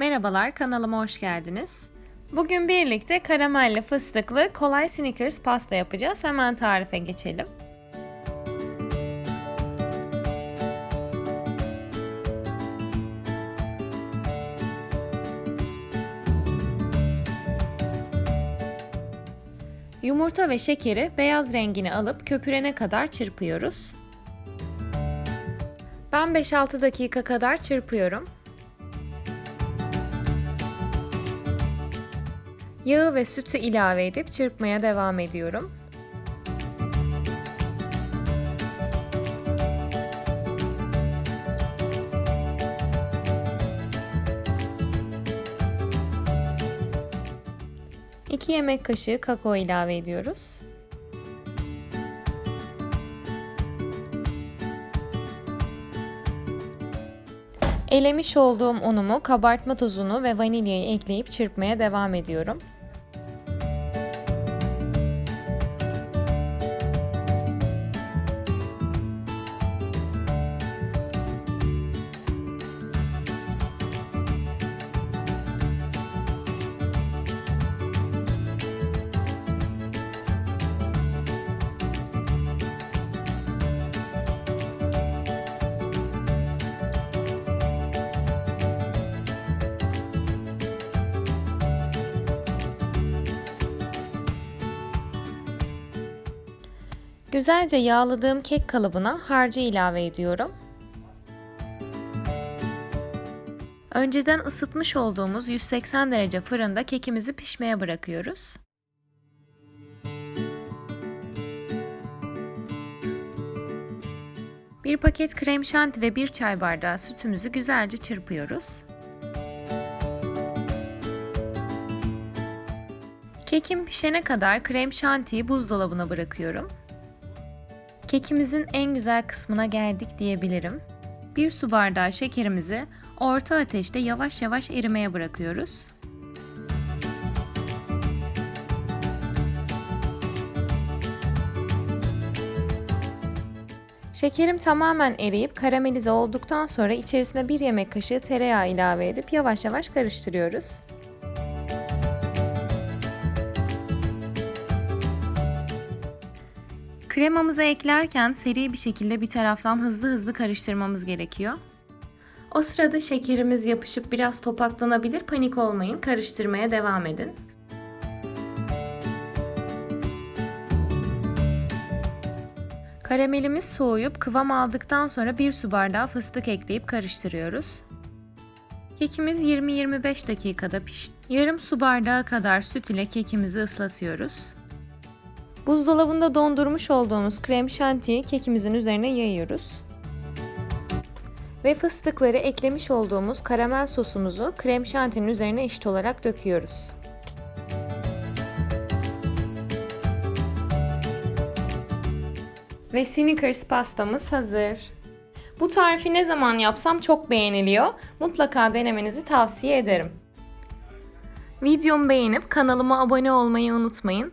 Merhabalar, kanalıma hoş geldiniz. Bugün birlikte karamelli fıstıklı kolay Snickers pasta yapacağız. Hemen tarife geçelim. Yumurta ve şekeri beyaz rengini alıp köpürene kadar çırpıyoruz. Ben 5-6 dakika kadar çırpıyorum. Yağı ve sütü ilave edip çırpmaya devam ediyorum. İki yemek kaşığı kakao ilave ediyoruz. Elemiş olduğum unumu, kabartma tozunu ve vanilyayı ekleyip çırpmaya devam ediyorum. Güzelce yağladığım kek kalıbına harcı ilave ediyorum. Önceden ısıtmış olduğumuz 180 derece fırında kekimizi pişmeye bırakıyoruz. Bir paket krem şanti ve bir çay bardağı sütümüzü güzelce çırpıyoruz. Kekim pişene kadar krem şantiyi buzdolabına bırakıyorum. Kekimizin en güzel kısmına geldik diyebilirim. Bir su bardağı şekerimizi orta ateşte yavaş yavaş erimeye bırakıyoruz. Şekerim tamamen eriyip karamelize olduktan sonra içerisine bir yemek kaşığı tereyağı ilave edip yavaş yavaş karıştırıyoruz. Kremamızı eklerken seri bir şekilde bir taraftan hızlı hızlı karıştırmamız gerekiyor. O sırada şekerimiz yapışıp biraz topaklanabilir. Panik olmayın. Karıştırmaya devam edin. Karamelimiz soğuyup kıvam aldıktan sonra bir su bardağı fıstık ekleyip karıştırıyoruz. Kekimiz 20-25 dakikada pişti. Yarım su bardağı kadar süt ile kekimizi ıslatıyoruz. Buzdolabında dondurmuş olduğumuz krem şantiyi kekimizin üzerine yayıyoruz. Ve fıstıkları eklemiş olduğumuz karamel sosumuzu krem şantinin üzerine eşit olarak döküyoruz. Ve Snickers pastamız hazır. Bu tarifi ne zaman yapsam çok beğeniliyor. Mutlaka denemenizi tavsiye ederim. Videomu beğenip kanalıma abone olmayı unutmayın.